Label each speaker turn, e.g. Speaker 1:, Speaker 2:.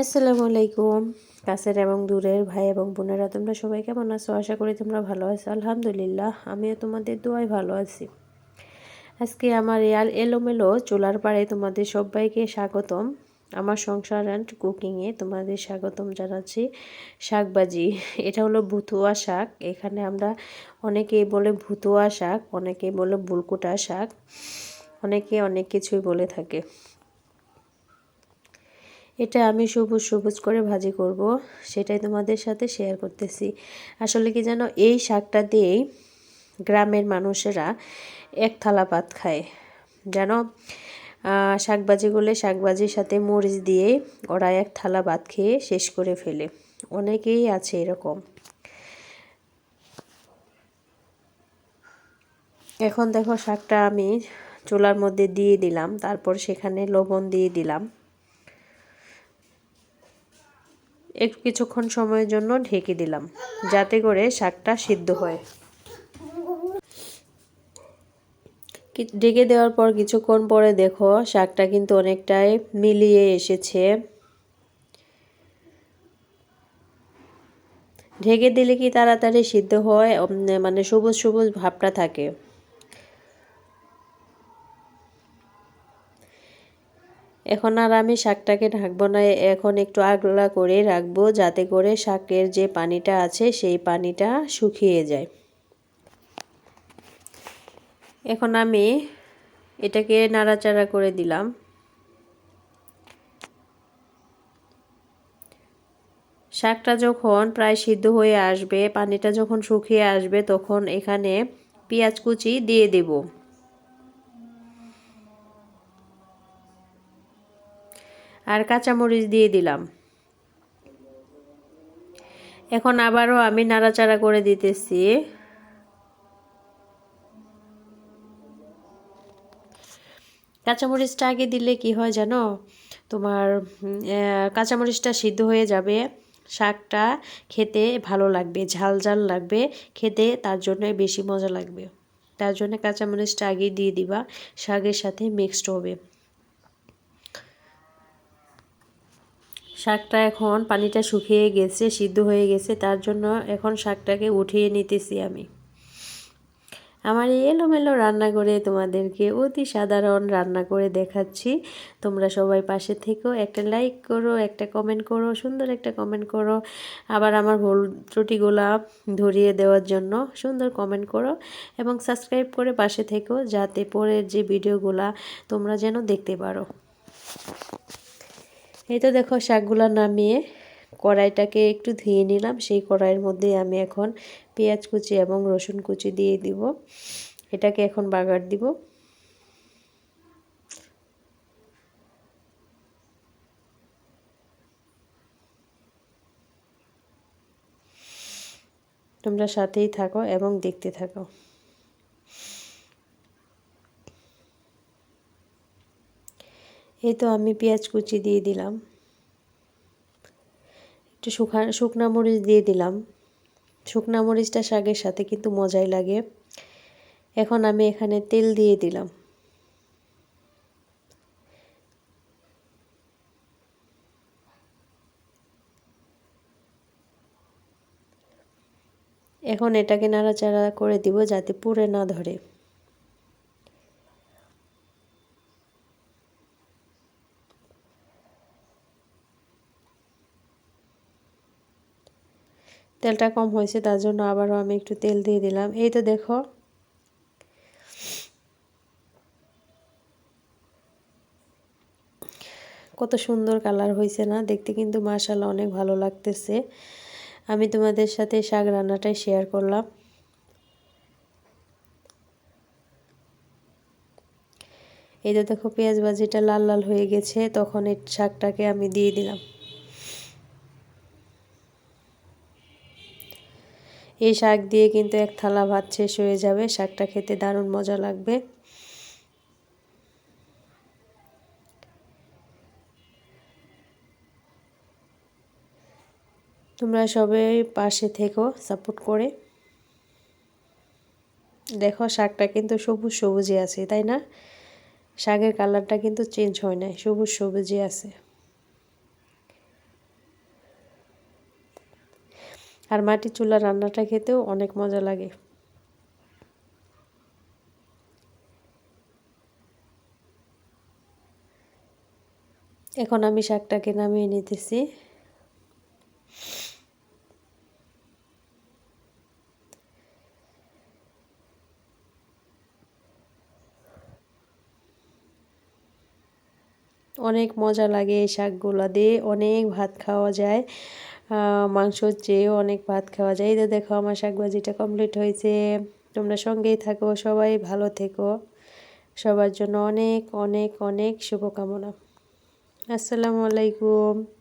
Speaker 1: আসসালামু আলাইকুম। কাছের এবং দূরের ভাই এবং বোনেরা, তোমরা সবাই কেমন আছো? আশা করি তোমরা ভালো আছো। আলহামদুলিল্লাহ, আমিও তোমাদের দোয়াই ভালো আছি। আজকে আমার এল এলোমেলো চুলার পাড়ে তোমাদের সবাইকে স্বাগতম। আমার সংসার অ্যান্ড কুকিংয়ে তোমাদের স্বাগতম জানাচ্ছি শাকবাজি। এটা হলো ভুতুয়া শাক। এখানে আমরা অনেকেই বলে ভুতুয়া শাক, অনেকেই বলে বুলকুটা শাক, অনেকে অনেক কিছুই বলে থাকে। এটা আমি সবুজ সবুজ করে ভাজি করব, সেটাই তোমাদের সাথে শেয়ার করতেছি। আসলে কি জানো, এই শাকটা দিয়েই গ্রামের মানুষেরা এক থালা ভাত খায়। যেন শাকবাজিগুলো শাকবাজির সাথে মরিচ দিয়ে ওরা এক থালা ভাত খেয়ে শেষ করে ফেলে। অনেকেই আছে এরকম। এখন দেখো শাকটা আমি চুলার মধ্যে দিয়ে দিলাম, তারপর সেখানে লবণ দিয়ে দিলাম। একটু কিছুক্ষণ সময়ের জন্য ঢেকে দিলাম, যাতে করে শাকটা সিদ্ধ হয়। ঢেকে দেওয়ার পর কিছুক্ষণ পরে দেখো শাকটা কিন্তু অনেকটাই মিলিয়ে এসেছে। ঢেকে দিলে কি তাড়াতাড়ি সিদ্ধ হয়? মানে সবুজ সবুজ ভাবটা থাকে। এখন আর আমি শাকটাকে ঢাকবো না, এখন একটু আগলা করে রাখব যাতে করে শাকের যে পানিটা আছে সেই পানিটা শুকিয়ে যায়। এখন আমি এটাকে নাড়াচাড়া করে দিলাম। শাকটা যখন প্রায় সিদ্ধ হয়ে আসবে, পানিটা যখন শুকিয়ে আসবে, তখন এখানে পেঁয়াজ কুচি দিয়ে দেবো। আর কাঁচামরিচ দিয়ে দিলাম। এখন আবারও আমি নাড়াচাড়া করে দিতেছি। কাঁচামরিচটা আগে দিলে কি হয় জানো? তোমার কাঁচামরিচটা সিদ্ধ হয়ে যাবে, শাকটা খেতে ভালো লাগবে, ঝাল ঝাল লাগবে, খেতে তার জন্য বেশি মজা লাগবে। তার জন্য কাঁচামরিচটা আগে দিয়ে দিবা, শাকের সাথে মিক্সড হবে। শাকটা এখন পানিটা শুকিয়ে গেছে, সিদ্ধ হয়ে গেছে, তার জন্য এখন শাকটাকে উঠিয়ে নিতেছি আমি। আমার এই এলোমেলো রান্না করে তোমাদেরকে অতি সাধারণ রান্না করে দেখাচ্ছি। তোমরা সবাই পাশে থেকেও একটা লাইক করো, একটা কমেন্ট করো, সুন্দর একটা কমেন্ট করো। আবার আমার ভুল ত্রুটিগুলা ধরিয়ে দেওয়ার জন্য সুন্দর কমেন্ট করো এবং সাবস্ক্রাইব করে পাশে থেকেও যাতে পরের যে ভিডিওগুলা তোমরা যেন দেখতে পারো। এই তো দেখো শাকগুলো নামিয়ে কড়াইটাকে একটু ধুয়ে নিলাম। সেই কড়াইয়ের মধ্যে আমি এখন পেঁয়াজ কুচি এবং রসুন কুচি দিয়ে দিব। এটাকে এখন বাগার দিব। তোমরা সাথেই থাকো এবং দেখতে থাকো। এই তো আমি পেঁয়াজ কুচি দিয়ে দিলাম। একটু শুকা, শুকনা মরিচ দিয়ে দিলাম। শুকনা মরিচটা শাকের সাথে কিন্তু মজাই লাগে। এখন আমি এখানে তেল দিয়ে দিলাম। এখন এটাকে নাড়াচাড়া করে দিব যাতে পুড়ে না ধরে। তেলটা কম হয়েছে, তার জন্য আবারও আমি একটু তেল দিয়ে দিলাম। এই তো দেখো। কত সুন্দর কালার হয়েছে না? দেখতে কিন্তু মাশাল্লাহ অনেক ভালো লাগতেছে। আমি তোমাদের সাথে শাক রান্নাটাই শেয়ার করলাম। এই তো দেখো, পেঁয়াজ ভাজিটা লাল লাল হয়ে গেছে, তখন এই শাকটাকে আমি দিয়ে দিলাম। এই শাক দিয়ে কিন্তু এক থালা ভাত শেষ হয়ে যাবে। শাকটা খেতে দারুণ মজা লাগবে। তোমরা সবাই পাশে থেকো, সাপোর্ট করে। দেখো, শাকটা কিন্তু সবুজ সবুজই আছে, তাই না? শাকের কালারটা কিন্তু চেঞ্জ হয় না সবুজ সবুজই আছে। আর মাটির চুলার রান্নাটা খেতেও অনেক মজা লাগে। এখন আমি শাকটাকে নামিয়ে নিতেছি। অনেক মজা লাগে এই শাকগুলো দিয়ে, অনেক ভাত খাওয়া যায়। মাংসর চেয়েও অনেক ভাত খাওয়া যায়। এই দেখো, আমার শাকভাজিটা কমপ্লিট হয়েছে। তোমরা সঙ্গেই থাকো, সবাই ভালো থেকো। সবার জন্য অনেক অনেক অনেক শুভকামনা। আসসালামু আলাইকুম।